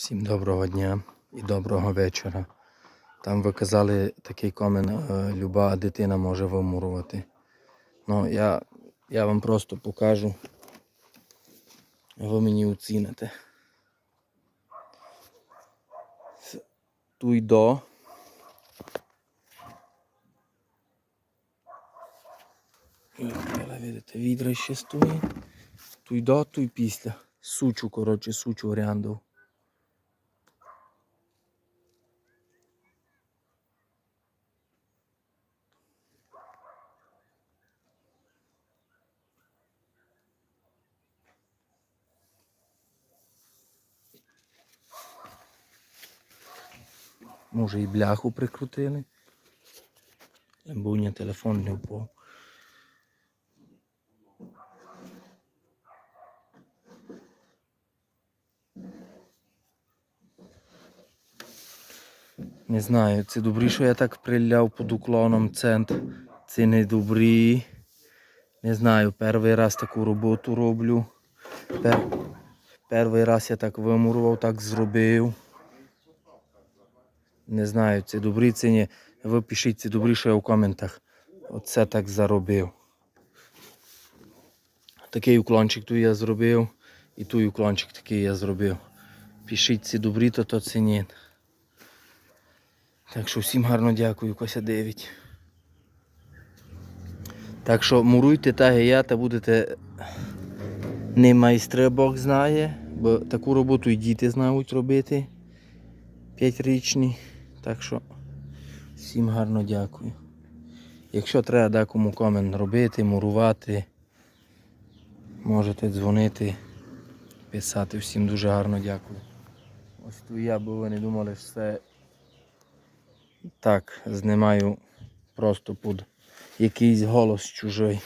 Всім доброго дня і доброго вечора. Там ви казали такий комент, е, люба дитина може вимурувати. Ну, я, я вам просто покажу. Ви мені оціните. С- Туй до. І, видите, відра ще стоїть. Туй до, туй після. Сучу, коротше, сучу оріандов. Може і бляху прикрутили. Буйня телефон не впав. Не знаю, це добрі, що я так приляв під уклоном центр. Це не добрі. Не знаю, перший раз таку роботу роблю. Пер... Перший раз я так вимурував, так зробив. Не знаю, це добрі, це ні. Ви пишіть, це добрі, що я в коментах. Оце так заробив. Такий уклончик тут я зробив. І той уклончик такий я зробив. Пишіть, це добрі, то то це ні. Так що всім гарно дякую, Кося 9. Так що муруйте так і я, та будете не майстри, Бог знає, бо таку роботу і діти знають робити. П'ятирічні. Так що всім гарно дякую. Якщо треба декому комент робити, мурувати, можете дзвонити, писати. Всім дуже гарно дякую. Ось тут я, бо ви не думали, що це так знімаю просто під якийсь голос чужий.